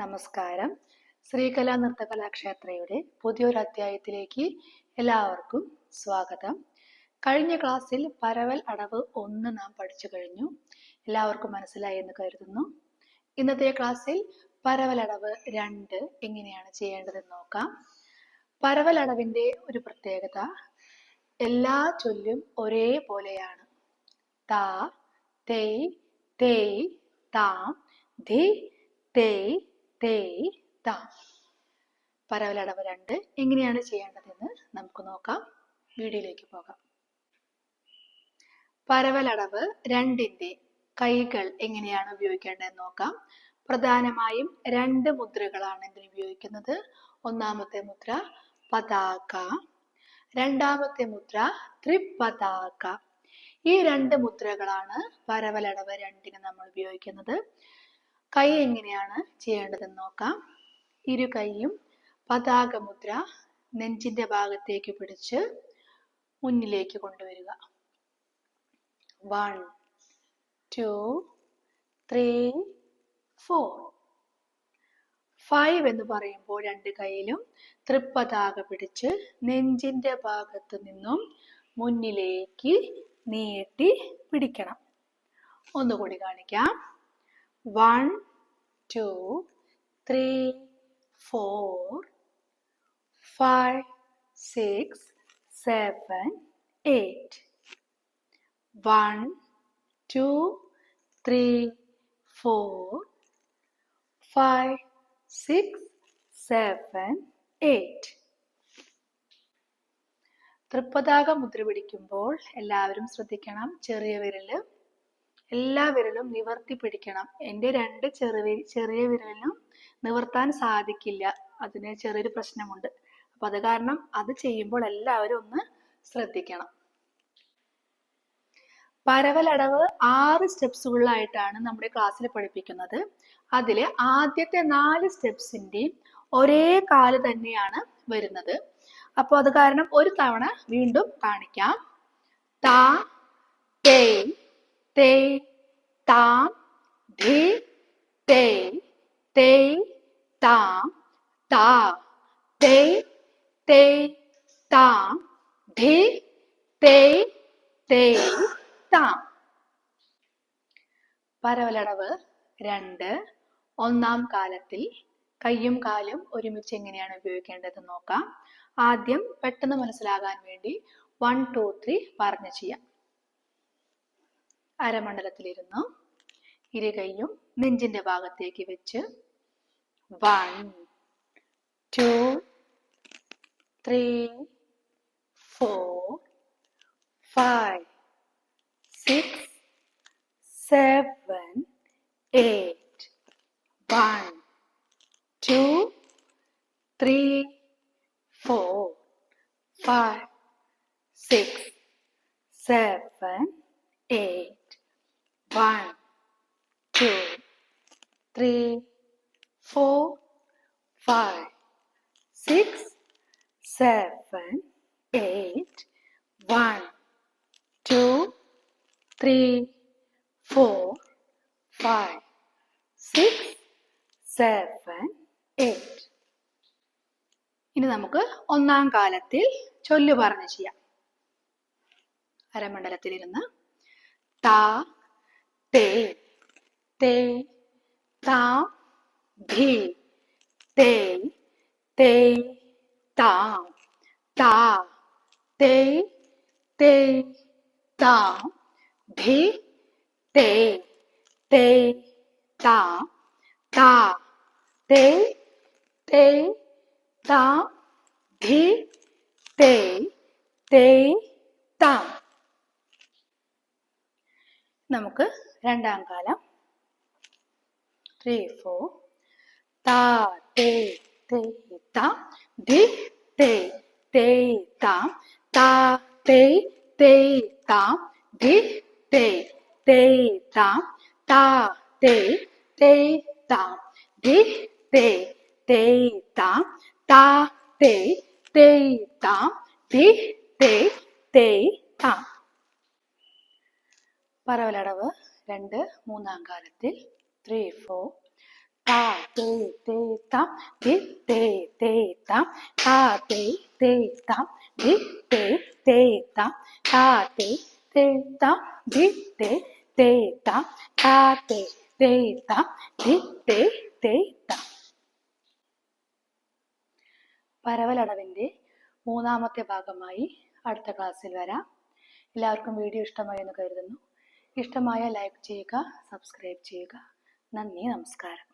നമസ്കാരം. ശ്രീകലാ നൃത്തകലാക്ഷേത്രയുടെ പുതിയൊരു അധ്യായത്തിലേക്ക് എല്ലാവർക്കും സ്വാഗതം. കഴിഞ്ഞ ക്ലാസ്സിൽ പരവൽ അടവ് ഒന്ന് നാം പഠിച്ചു കഴിഞ്ഞു. എല്ലാവർക്കും മനസ്സിലായി എന്ന് കരുതുന്നു. ഇന്നത്തെ ക്ലാസ്സിൽ പരവൽ അടവ് രണ്ട് എങ്ങനെയാണ് ചെയ്യേണ്ടതെന്ന് നോക്കാം. പരവൽ അടവിന്റെ ഒരു പ്രത്യേകത എല്ലാ ചൊല്ലും ഒരേപോലെയാണ്. താ തേ തേ താം ധി തേയ് തേയ് ത പരവലടവ് രണ്ട് എങ്ങനെയാണ് ചെയ്യേണ്ടതെന്ന് നമുക്ക് നോക്കാം. വീഡിയോയിലേക്ക് പോകാം. പരവലടവ് രണ്ടിന്റെ കൈകൾ എങ്ങനെയാണ് ഉപയോഗിക്കേണ്ടതെന്ന് നോക്കാം. പ്രധാനമായും രണ്ട് മുദ്രകളാണ് ഇതിന് ഉപയോഗിക്കുന്നത്? ഒന്നാമത്തെ മുദ്ര പതാക രണ്ടാമത്തെ മുദ്ര ത്രിപതാക. ഈ രണ്ട് മുദ്രകളാണ് പരവലടവ് രണ്ടിന് നമ്മൾ ഉപയോഗിക്കുന്നത്. കൈ എങ്ങനെയാണ് ചെയ്യേണ്ടതെന്ന് നോക്കാം. ഇരു കൈയും പതാക മുദ്ര നെഞ്ചിന്റെ ഭാഗത്തേക്ക് പിടിച്ച് മുന്നിലേക്ക് കൊണ്ടുവരിക. One two three four five എന്ന് പറയുമ്പോൾ രണ്ട് കൈയിലും തൃപ്പതാക പിടിച്ച് നെഞ്ചിന്റെ ഭാഗത്ത് നിന്നും മുന്നിലേക്ക് നീട്ടി പിടിക്കണം. ഒന്നുകൂടി കാണിക്കാം. One two three four five six seven eight. One two three four five six seven eight. തൃപ്പതാക മുദ്ര പിടിക്കുമ്പോൾ എല്ലാവരും ശ്രദ്ധിക്കണം. ചെറിയ വിരൽ. എല്ലാ വിരലും നിവർത്തി പിടിക്കണം. എന്റെ രണ്ട് ചെറിയ ചെറിയ വിരലിനും നിവർത്താൻ സാധിക്കില്ല. അതിന് ചെറിയൊരു പ്രശ്നമുണ്ട്. അപ്പൊ അത് കാരണം അത് ചെയ്യുമ്പോൾ എല്ലാവരും ഒന്ന് ശ്രദ്ധിക്കണം. പരവലടവ് ആറ് സ്റ്റെപ്സുകളിലായിട്ടാണ് നമ്മുടെ ക്ലാസ്സിൽ പഠിപ്പിക്കുന്നത്. അതിൽ ആദ്യത്തെ നാല് സ്റ്റെപ്സിന്റെയും ഒരേ കാൽ തന്നെയാണ് വരുന്നത്. അപ്പോൾ അത് കാരണം ഒരു തവണ വീണ്ടും കാണിക്കാം. തേ തേ താം ധേ തേ തേ താം താ തേ തേ താം ധേ തേ തേ താം. പരവലടവ് രണ്ട് ഒന്നാം കാലത്തിൽ കയ്യും കാലും ഒരുമിച്ച് എങ്ങനെയാണ് ഉപയോഗിക്കേണ്ടത് നോക്കാം. ആദ്യം പെട്ടെന്ന് മനസ്സിലാകാൻ വേണ്ടി വൺ ടു ത്രീ പറഞ്ഞു ചെയ്യാം. അരമണ്ഡലത്തിലിരുന്നു ഇരു കൈയും നെഞ്ചിന്റെ ഭാഗത്തേക്ക് വെച്ച് one two three four five six seven eight one two three four five six seven eight one two three four five six seven eight one two three four five six seven eight ഇനി നമുക്ക് ഒന്നാം കാലത്തിൽ ചൊല്ലു പറഞ്ഞു ചെയ്യാം. അരമണ്ഡലത്തിലിരുന്ന് താ തേ തേ താം ധി തേ തേ താം താ തേ തേ താം ധി തേ തേ താം താ തേ തേ താം ധി തേ തേ താം നമുക്ക് രണ്ടാം കാലം. ത്രീ ഫോർ താ തേ തേ താം ധി തേ തേ താം താ തേ തേ താം ധി തേ തേ താം താ തേ തേ താം ധി തേ തേ താം താ തേ തേ താം ധി തേ തേ താം. പരവലടവ് രണ്ട് മൂന്നാം കാലത്തിൽ. ത്രീ ഫോർ പരവലടവിന്റെ മൂന്നാമത്തെ ഭാഗമായി അടുത്ത ക്ലാസ്സിൽ വരാം. എല്ലാവർക്കും വീഡിയോ ഇഷ്ടമായി എന്ന് കരുതുന്നു. ഇഷ്ടമായ ലൈക്ക് ചെയ്യുക സബ്സ്ക്രൈബ് ചെയ്യുക. നന്ദി നമസ്കാരം.